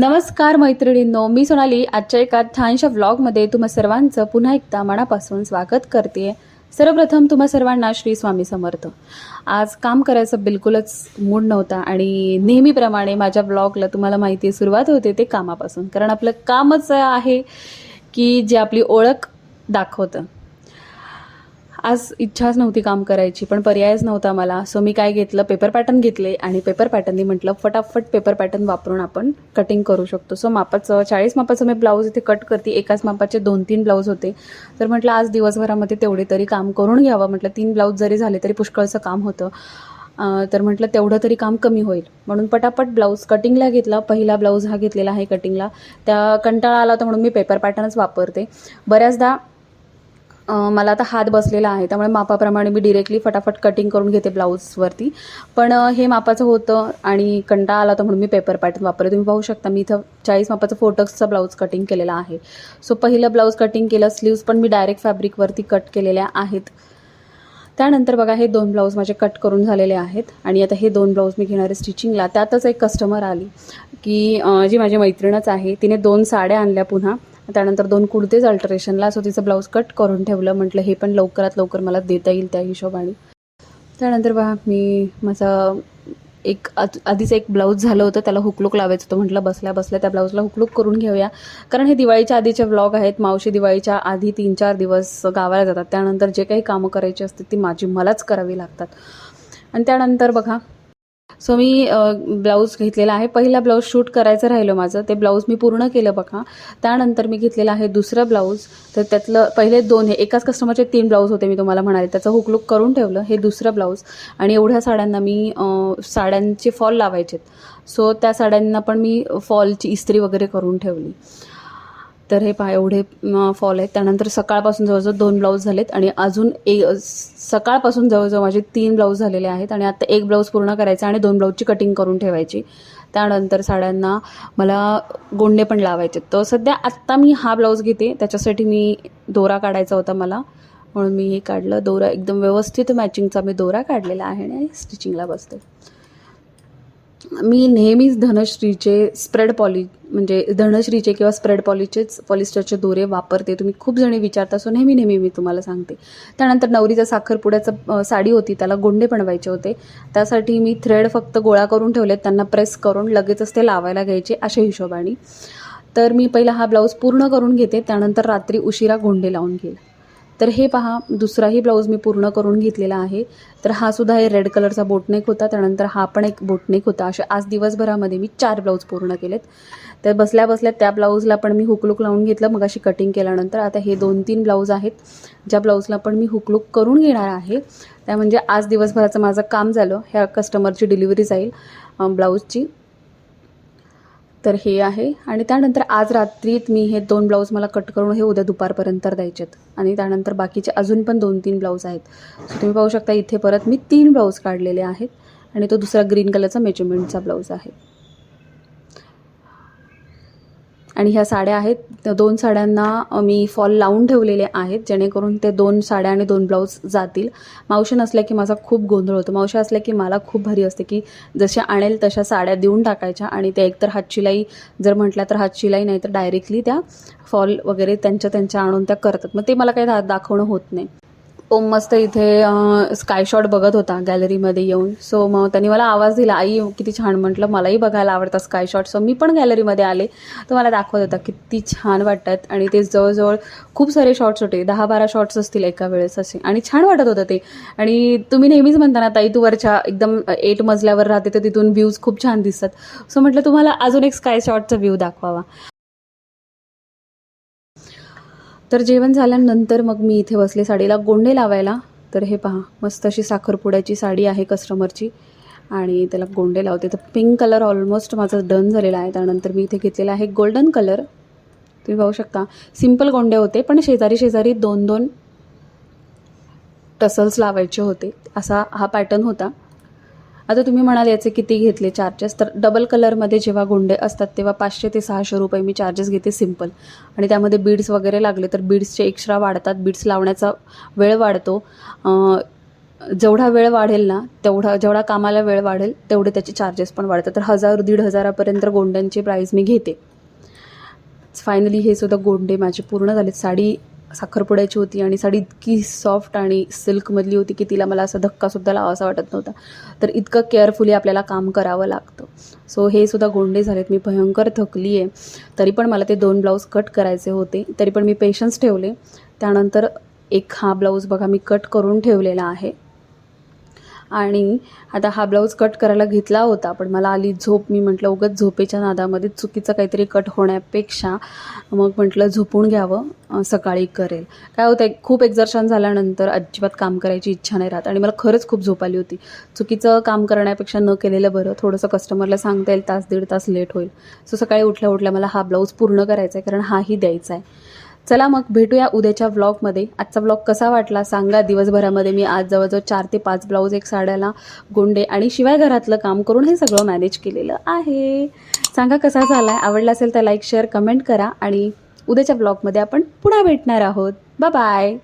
नमस्कार मैत्रिणींनो मी सोनाली. आजच्या एका छानशा व्लॉगमध्ये तुम्हा सर्वांचं पुन्हा एकदा मनापासून स्वागत करते. सर्वप्रथम तुम्हा सर्वांना श्री स्वामी समर्थ. आज काम करायचं बिलकुलच मूड नव्हता आणि नेहमीप्रमाणे माझ्या ब्लॉगला तुम्हाला माहिती आहे सुरुवात होते ते कामापासून. कारण आपलं कामच आहे की जे आपली ओळख दाखवतं. आज इच्छाच नव्हती काम करायची पण पर्यायच नव्हता मला. सो मी काय घेतलं? पेपर पॅटर्न घेतले आणि पेपर पॅटर्ननी म्हटलं फटाफट पेपर पॅटर्न वापरून आपण कटिंग करू शकतो. सो मापाचं चाळीस मापाचं मी ब्लाऊज इथे कट करते. एकाच मापाचे दोन तीन ब्लाऊज होते. तर म्हटलं आज दिवसभरामध्ये तेवढे तरी काम करून घ्यावं. म्हटलं तीन ब्लाऊज जरी झाले तरी पुष्कळचं काम होतं. तर म्हटलं तेवढं तरी काम कमी होईल. म्हणून पटापट ब्लाऊज कटिंगला घेतला. पहिला ब्लाऊज हा घेतलेला आहे कटिंगला त्या कंटाळा आला होता म्हणून मी पेपर पॅटर्नच वापरते. बऱ्याचदा मला आता हात बसलेला आहे त्यामुळे मापाप्रमाणे मी डिरेक्टली फटाफट कटिंग करून घेते ब्लाऊजवरती पण हे मापाचं होतं आणि कंटाळा आला तर म्हणून मी पेपर पॅटर्न वापरले. तुम्ही पाहू शकता मी इथं चाळीस मापाचं फोटक्सचा ब्लाऊज कटिंग केलेला आहे. सो पहिलं ब्लाऊज कटिंग केलं स्लीव्स पण मी डायरेक्ट फॅब्रिकवरती कट केलेल्या आहेत. त्यानंतर बघा हे दोन ब्लाऊज माझे कट करून झालेले आहेत आणि आता हे दोन ब्लाऊज मी घेणारे स्टिचिंगला त्यातच एक कस्टमर आली की जी माझी मैत्रिणच आहे तिने दोन साड्या आणल्या पुन्हा. त्यानंतर दोन कुडतेच अल्टरेशनला सो तिचं ब्लाऊज कट करून ठेवलं म्हटलं हे पण लवकरात लवकर मला देता येईल त्या हिशोबाने. त्यानंतर बघा मी माझा एक आधीच एक ब्लाऊज झालं होतं त्याला हुकलूक लावायचं होतं. म्हटलं बसल्या बसल्या त्या ब्लाऊजला हुकलूक करून घेऊया. कारण हे दिवाळीच्या आधीचे व्लॉग आहेत. मावशी दिवाळीच्या आधी तीन चार दिवस गावाला जातात. त्यानंतर जे काही कामं करायची असतात ती माझी मलाच करावी लागतात. आणि त्यानंतर बघा सो मी ब्लाऊज घेतलेला आहे. पहिला ब्लाऊज शूट करायचं राहिलं माझं. ते ब्लाऊज मी पूर्ण केलं बघा. त्यानंतर मी घेतलेला आहे दुसरं ब्लाऊज तर त्यातलं पहिले दोन हे एकाच कस्टमरचे तीन ब्लाऊज होते मी तुम्हाला म्हणाले. त्याचं हुकलुक करून ठेवलं. हे दुसरं ब्लाऊज आणि एवढ्या साड्यांना मी साड्यांचे फॉल लावायचेत. सो त्या साड्यांना पण मी फॉलची इस्त्री वगैरे करून ठेवली. तर हे पहा एवढे फॉल आहेत. त्यानंतर सकाळपासून जवळजवळ दोन ब्लाऊज झालेत आणि अजून एक सकाळपासून जवळजवळ माझे तीन ब्लाऊज झालेले आहेत आणि आता एक ब्लाऊज पूर्ण करायचा आणि दोन ब्लाऊजची कटिंग करून ठेवायची. त्यानंतर साड्यांना मला गोंडे पण लावायचे तर सध्या आत्ता मी हा ब्लाऊज घेते. त्याच्यासाठी मी दोरा काढायचा होता मला. म्हणून मी हे काढलं. दोरा एकदम व्यवस्थित मॅचिंगचा मी दोरा काढलेला आहे आणि स्टिचिंगला बसते. मी नेहमीच धनश्रीचे स्प्रेड पॉली म्हणजे धनश्रीचे किंवा स्प्रेड पॉलीचेच पॉलिस्टरचे दोरे वापरते. तुम्ही खूप जणी विचारता सो नेहमी नेहमी मी तुम्हाला सांगते. त्यानंतर नवरीचा साखरपुड्याचं साडी होती त्याला गोंडे बनवायचे होते. त्यासाठी मी थ्रेड फक्त गोळा करून ठेवलेत त्यांना प्रेस करून लगेचच ते लावायला घ्यायचे अशा हिशोबाने. तर मी पहिला हा ब्लाऊज पूर्ण करून घेते त्यानंतर रात्री उशिरा गोंडे लावून घेईल. तर हे पहा दुसराही ब्लाऊज मी पूर्ण करून घेतलेला आहे. तर हा सुद्धा हे रेड कलरचा बोटनेक होता. त्यानंतर हा पण एक बोटनेक होता. असे आज दिवसभरामध्ये मी चार ब्लाऊज पूर्ण केलेत. तर बसल्या बसल्या त्या ब्लाऊजला पण मी हुकलूक लावून घेतलं. मग अशी कटिंग केल्यानंतर आता हे दोन तीन ब्लाऊज आहेत. ज्या ब्लाऊजला पण मी हुकलूक करून घेणार आहे. त्या म्हणजे आज दिवसभराचं माझं काम झालं. ह्या कस्टमरची डिलिव्हरी जाईल ब्लाऊजची तर हे आहे. आणि त्यानंतर आज रात्रीत मी हे दोन ब्लाऊज मला कट करून हे उद्या दुपारपर्यंत द्यायचेत. आणि त्यानंतर बाकीचे अजून पण दोन तीन ब्लाऊज आहेत. सो तुम्ही पाहू शकता इथे परत मी तीन ब्लाऊज काढलेले आहेत. आणि तो दुसरा ग्रीन कलरचा मेजरमेंटचा ब्लाऊज आहे. आणि ह्या साड्या आहेत. दोन साड्यांना मी फॉल लावून ठेवलेले आहेत. जेणेकरून ते दोन साड्या आणि दोन ब्लाऊज जातील. मावशी नसल्या की माझा खूप गोंधळ होतो. मावशी असल्या की मला खूप भारी असते की जशा आणेल तशा साड्या देऊन टाकायच्या आणि त्या एकतर हातशिलाई जर म्हटल्या तर हातशिलाई नाही तर डायरेक्टली त्या फॉल वगैरे त्यांच्या त्यांच्या आणून त्या करतात. मग ते मला काही दा दाखवणं होत नाही. ओम मस्त इथे स्काय शॉट बघत होता गॅलरीमध्ये येऊन. सो मग त्यांनी मला आवाज दिला आई किती छान म्हटलं मलाही बघायला आवडतं स्काय शॉट सो मी पण गॅलरीमध्ये आले. तर मला दाखवत होता किती छान वाटतात. आणि ते जवळजवळ खूप सारे शॉट्स होते दहा बारा शॉर्ट्स असतील एका वेळेस असे. आणि छान वाटत होतं ते. आणि तुम्ही नेहमीच म्हणता ना ताई तू वरच्या एकदम एट मजल्यावर राहते तर तिथून व्ह्यूज खूप छान दिसतात. सो म्हटलं तुम्हाला अजून एक स्काय शॉटचा व्ह्यू दाखवावा. तर जेवण झाल्यानंतर मग मी इथे बसले साडीला. गोंडे लावायला. तर हे पहा मस्त अशी साखरपुड्याची साडी आहे कस्टमरची आणि त्याला गोंडे लावते. तर पिंक कलर ऑलमोस्ट माझा डन झालेला आहे. त्यानंतर मी इथे घेतलेला आहे गोल्डन कलर तुम्ही पाहू शकता. सिंपल गोंडे होते पण शेजारी शेजारी दोन दोन टसल्स लावायचे होते. असा हा पॅटर्न होता. आता तुम्ही म्हणाल याचे किती घेतले चार्जेस तर डबल कलरमध्ये जेव्हा गोंडे असतात तेव्हा पाचशे ते सहाशे रुपये मी चार्जेस घेते सिंपल आणि त्यामध्ये बीड्स वगैरे लागले तर बीड्सचे एक्स्ट्रा वाढतात बीड्स लावण्याचा वेळ वाढतो. जेवढा वेळ वाढेल ना तेवढा जेवढा कामाला वेळ वाढेल तेवढे त्याचे चार्जेस पण वाढतात. तर हजार दीड हजारापर्यंत गोंड्यांची प्राईज मी घेते. फायनली हे सुद्धा गोंडे माझे पूर्ण झाले साडी साखरपुड्याची होती आणि साडी इतकी सॉफ्ट आणि सिल्कमधली होती की तिला मला असा धक्कासुद्धा लावासा वाटत नव्हता. तर इतकं केअरफुली आपल्याला काम करावं लागतं. सो हे सुद्धा गोंडे झालेत. मी भयंकर थकली आहे तरी पण मला ते दोन ब्लाऊज कट करायचे होते. तरी पण मी पेशन्स ठेवले. त्यानंतर एक हा ब्लाऊज बघा मी कट करून ठेवलेला आहे. आणि आता हा ब्लाऊज कट करायला घेतला होता पण मला आली झोप. मी म्हटलं उगाच झोपेच्या नादामध्ये चुकीचं काहीतरी कट होण्यापेक्षा मग म्हटलं झोपून घ्यावं सकाळी करेल. काय होतं खूप एक्झर्शन झाल्यानंतर अजिबात काम करायची इच्छा नाही राहत आणि मला खरंच खूप झोप आली होती. चुकीचं काम करण्यापेक्षा न केलेलं बरं थोडंसं कस्टमरला सांगता येईल तास दीड तास लेट होईल. सो सकाळी उठल्या उठल्या मला हा ब्लाऊज पूर्ण करायचा आहे कारण हाही द्यायचा आहे चला मग भेटूया उद्याच्या व्लॉगमध्ये आजचा व्लॉग कसा वाटला सांगा. दिवसभरामध्ये मी आज जवळजवळ चार ते पाच ब्लाऊज एक साड्याला गोंडे आणि शिवाय घरातलं काम करून हे सगळं मॅनेज केलेलं आहे. सांगा कसा झाला? आहे आवडला असेल तर लाईक शेअर कमेंट करा आणि उद्याच्या ब्लॉगमध्ये आपण पुन्हा भेटणार आहोत. बाय